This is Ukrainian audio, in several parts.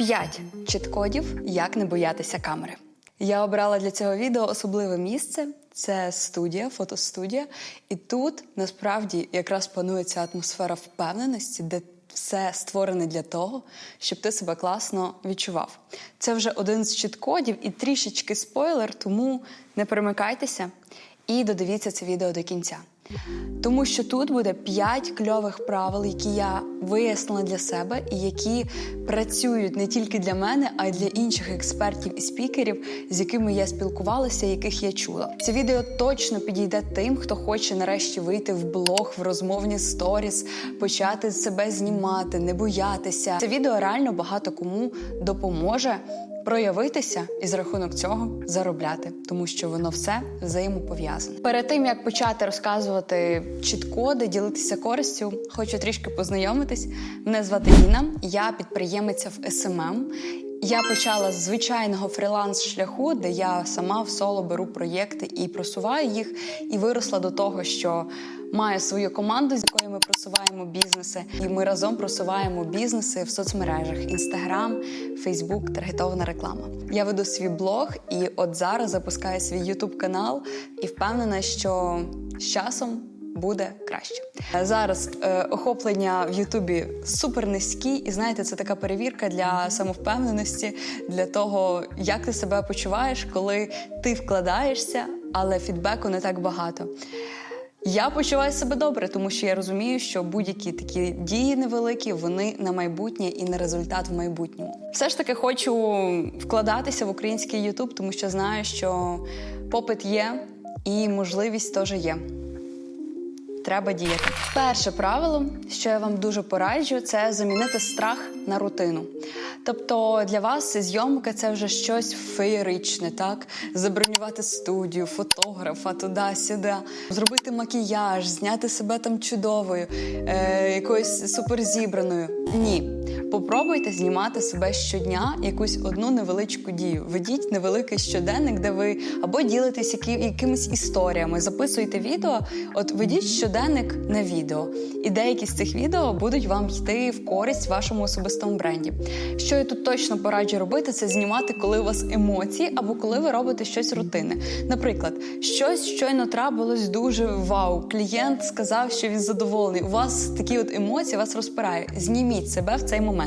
П'ять чіткодів, як не боятися камери. Я обрала для цього відео особливе місце. Це студія, фотостудія. І тут насправді якраз панує ця атмосфера впевненості, де все створене для того, щоб ти себе класно відчував. Це вже один з чіткодів і трішечки спойлер, тому не перемикайтеся і додивіться це відео до кінця. Тому що тут буде 5 кльових правил, які я вияснила для себе, і які працюють не тільки для мене, а й для інших експертів і спікерів, з якими я спілкувалася, яких я чула. Це відео точно підійде тим, хто хоче нарешті вийти в блог, в розмовні сторіс, почати себе знімати, не боятися. Це відео реально багато кому допоможе проявитися і з рахунок цього заробляти, тому що воно все взаємопов'язане. Перед тим як почати розказувати чіткоди, ділитися користю, хочу трішки познайомитись. Мене звати Ліна, я підприємиця в СММ. Я почала з звичайного фріланс-шляху, де я сама в соло беру проєкти і просуваю їх, і виросла до того, що маю свою команду, з якою ми просуваємо бізнеси, і ми разом просуваємо бізнеси в соцмережах: Інстаграм, Фейсбук, таргетована реклама. Я веду свій блог, і от зараз запускаю свій Ютуб канал і впевнена, що з часом. Буде краще зараз. Е, охоплення в Ютубі супер низькі, і знаєте, це така перевірка для самовпевненості, для того, як ти себе почуваєш, коли ти вкладаєшся, але фідбеку не так багато. Я почуваю себе добре, тому що я розумію, що будь-які такі дії невеликі, вони на майбутнє і на результат в майбутньому. Все ж таки хочу вкладатися в український Ютуб, тому що знаю, що попит є і можливість теж є. Треба діяти. Перше правило, що я вам дуже пораджу, це замінити страх на рутину. Тобто для вас зйомка це вже щось феєричне, так? Забронювати студію, фотографа туди-сюди, зробити макіяж, зняти себе там чудовою, е, якоюсь суперзібраною. Ні. Попробуйте знімати себе щодня якусь одну невеличку дію. Ведіть невеликий щоденник, де ви або ділитесь які, якимись історіями, записуйте відео. От ведіть щоденник на відео, і деякі з цих відео будуть вам йти в користь вашому особистому бренді. Що я тут точно пораджу робити, це знімати, коли у вас емоції, або коли ви робите щось рутинне. Наприклад, щось щойно трапилось дуже вау. Клієнт сказав, що він задоволений. У вас такі от емоції вас розпирає. Зніміть себе в цей момент.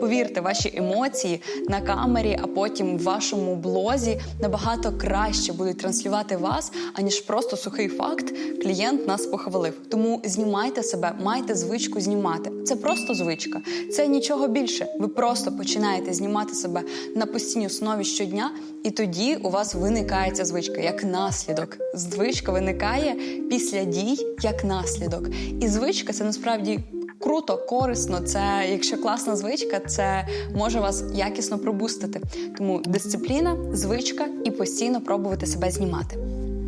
Повірте, ваші емоції на камері, а потім в вашому блозі набагато краще будуть транслювати вас, аніж просто сухий факт. Клієнт нас похвалив. Тому знімайте себе, майте звичку знімати. Це просто звичка, це нічого більше. Ви просто починаєте знімати себе на постійній основі щодня, і тоді у вас виникає ця звичка як наслідок. Звичка виникає після дій як наслідок. І звичка це насправді. Круто, корисно, це якщо класна звичка, це може вас якісно пробустити. Тому дисципліна, звичка і постійно пробувати себе знімати.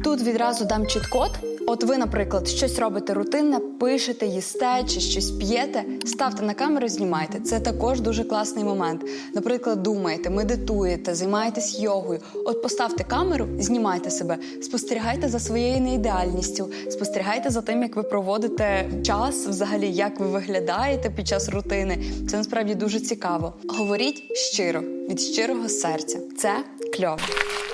Тут відразу дам чіт-код. От ви, наприклад, щось робите рутинне, пишете, їсте чи щось п'єте, ставте на камеру, знімайте. Це також дуже класний момент. Наприклад, думаєте, медитуєте, займаєтесь йогою. От поставте камеру, знімайте себе, спостерігайте за своєю неідеальністю, спостерігайте за тим, як ви проводите час, взагалі, як ви виглядаєте під час рутини. Це насправді дуже цікаво. Говоріть щиро від щирого серця. Це кльово.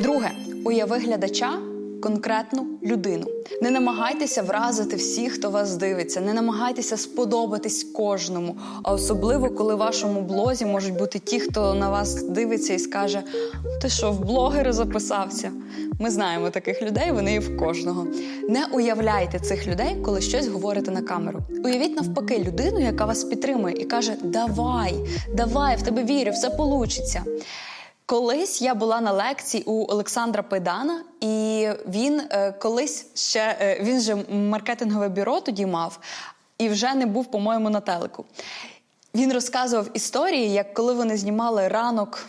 Друге, уяви глядача конкретну людину. Не намагайтеся вразити всіх, хто вас дивиться, не намагайтеся сподобатись кожному. А особливо, коли в вашому блозі можуть бути ті, хто на вас дивиться і скаже: Ти що, в блогери записався? Ми знаємо таких людей, вони є в кожного. Не уявляйте цих людей, коли щось говорите на камеру. Уявіть навпаки людину, яка вас підтримує і каже: Давай, давай, в тебе вірю, все получиться. Колись я була на лекції у Олександра Педана, і він е, колись ще е, він же маркетингове бюро тоді мав і вже не був, по-моєму, на телеку. Він розказував історії, як коли вони знімали ранок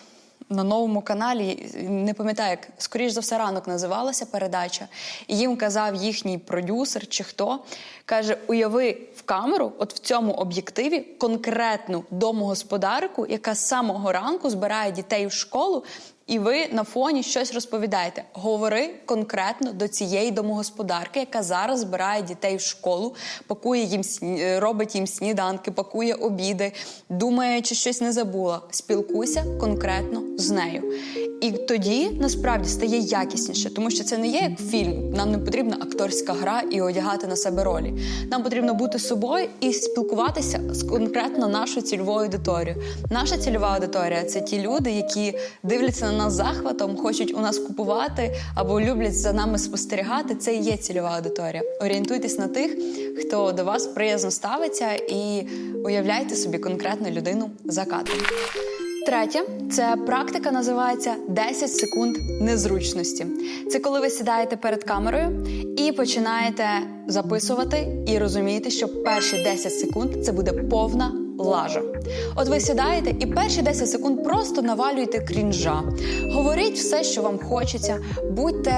на новому каналі. Не пам'ятаю, як скоріш за все ранок називалася передача. І їм казав їхній продюсер чи хто каже: уяви в камеру, от в цьому об'єктиві, конкретну домогосподарку, яка з самого ранку збирає дітей в школу І ви на фоні щось розповідаєте. Говори конкретно до цієї домогосподарки, яка зараз збирає дітей в школу, пакує їм е, робить їм сніданки, пакує обіди, думає, чи щось не забула. Спілкуйся конкретно з нею. І тоді насправді стає якісніше, тому що це не є як фільм. Нам не потрібна акторська гра і одягати на себе ролі. Нам потрібно бути собою і спілкуватися з конкретно нашою цільовою аудиторією. Наша цільова аудиторія це ті люди, які дивляться на нас захватом, хочуть у нас купувати або люблять за нами спостерігати. Це і є цільова аудиторія. Орієнтуйтесь на тих, хто до вас приязно ставиться, і уявляйте собі конкретну людину за кадром. Третє, це практика називається 10 секунд незручності. Це коли ви сідаєте перед камерою і починаєте записувати, і розумієте, що перші 10 секунд це буде повна лажа. От ви сідаєте і перші 10 секунд просто навалюєте крінжа. Говоріть все, що вам хочеться, будьте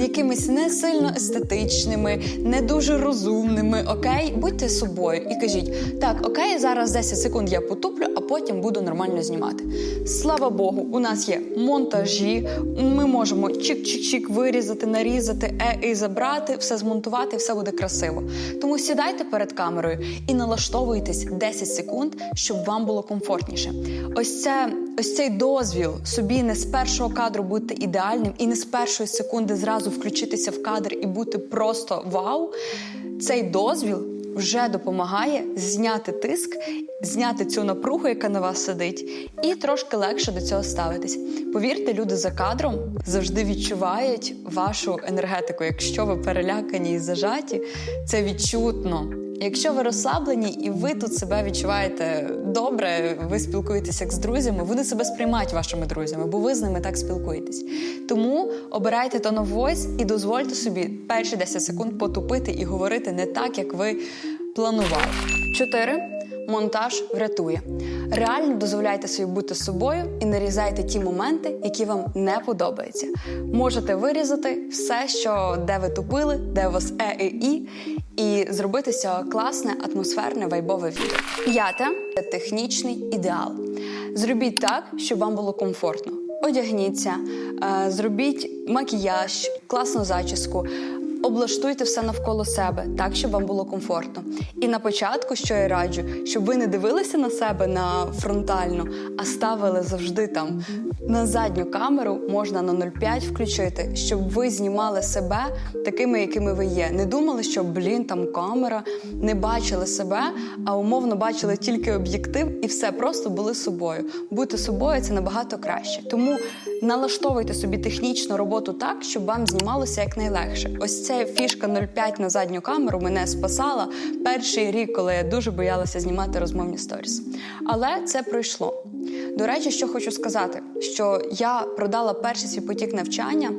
якимись не сильно естетичними, не дуже розумними. Окей, будьте собою і кажіть: так, окей, зараз 10 секунд я потуплю, потім буду нормально знімати. Слава Богу, у нас є монтажі. Ми можемо чик-чик-чик вирізати, нарізати, е і забрати, все змонтувати, все буде красиво. Тому сідайте перед камерою і налаштовуйтесь 10 секунд, щоб вам було комфортніше. Ось це. Ось цей дозвіл собі не з першого кадру бути ідеальним і не з першої секунди зразу включитися в кадр і бути просто вау. Цей дозвіл вже допомагає зняти тиск, зняти цю напругу, яка на вас сидить, і трошки легше до цього ставитись. Повірте, люди за кадром завжди відчувають вашу енергетику. Якщо ви перелякані і зажаті, це відчутно. Якщо ви розслаблені і ви тут себе відчуваєте добре, ви спілкуєтеся як з друзями, вони себе сприймають вашими друзями, бо ви з ними так спілкуєтесь. Тому обирайте tone of voice і дозвольте собі перші 10 секунд потупити і говорити не так, як ви планували. Чотири. Монтаж врятує. Реально дозволяйте собі бути собою і нарізайте ті моменти, які вам не подобаються. Можете вирізати все, що де ви тупили, де у вас е і і, і зробити з цього класне, атмосферне, вайбове відео. П'яте технічний ідеал. Зробіть так, щоб вам було комфортно. Одягніться, е, зробіть макіяж, класну зачіску. Облаштуйте все навколо себе так, щоб вам було комфортно. І на початку, що я раджу, щоб ви не дивилися на себе на фронтальну, а ставили завжди там на задню камеру, можна на 0,5 включити, щоб ви знімали себе такими, якими ви є. Не думали, що блін, там камера, не бачили себе, а умовно бачили тільки об'єктив, і все просто були собою. Бути собою це набагато краще. Тому налаштовуйте собі технічну роботу так, щоб вам знімалося якнайлегше. Ось ця фішка 0,5 на задню камеру мене спасала перший рік, коли я дуже боялася знімати розмовні сторіс. Але це пройшло. До речі, що хочу сказати, що я продала перший свій потік навчання.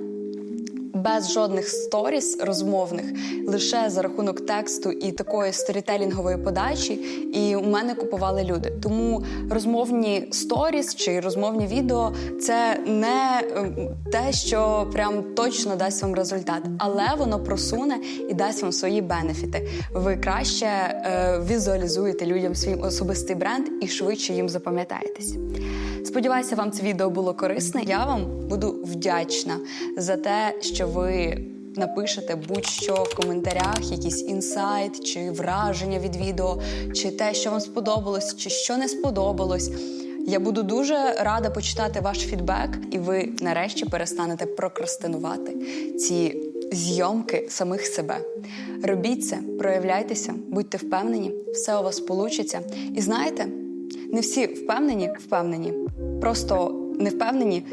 Без жодних сторіс розмовних, лише за рахунок тексту і такої сторітелінгової подачі, і у мене купували люди. Тому розмовні сторіс чи розмовні відео це не е, те, що прям точно дасть вам результат, але воно просуне і дасть вам свої бенефіти. Ви краще е, візуалізуєте людям свій особистий бренд і швидше їм запам'ятаєтесь. Сподіваюся, вам це відео було корисне. Я вам буду вдячна за те, що ви напишете будь-що в коментарях, якийсь інсайт чи враження від відео, чи те, що вам сподобалось, чи що не сподобалось. Я буду дуже рада почитати ваш фідбек, і ви нарешті перестанете прокрастинувати ці зйомки самих себе. Робіть це, проявляйтеся, будьте впевнені, все у вас вийде. І знаєте, не всі впевнені, впевнені, просто не впевнені,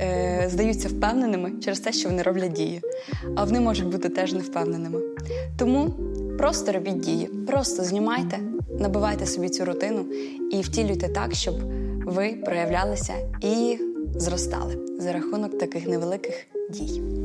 е, здаються впевненими через те, що вони роблять дії. А вони можуть бути теж невпевненими. Тому просто робіть дії, просто знімайте, набивайте собі цю рутину і втілюйте так, щоб ви проявлялися і зростали за рахунок таких невеликих дій.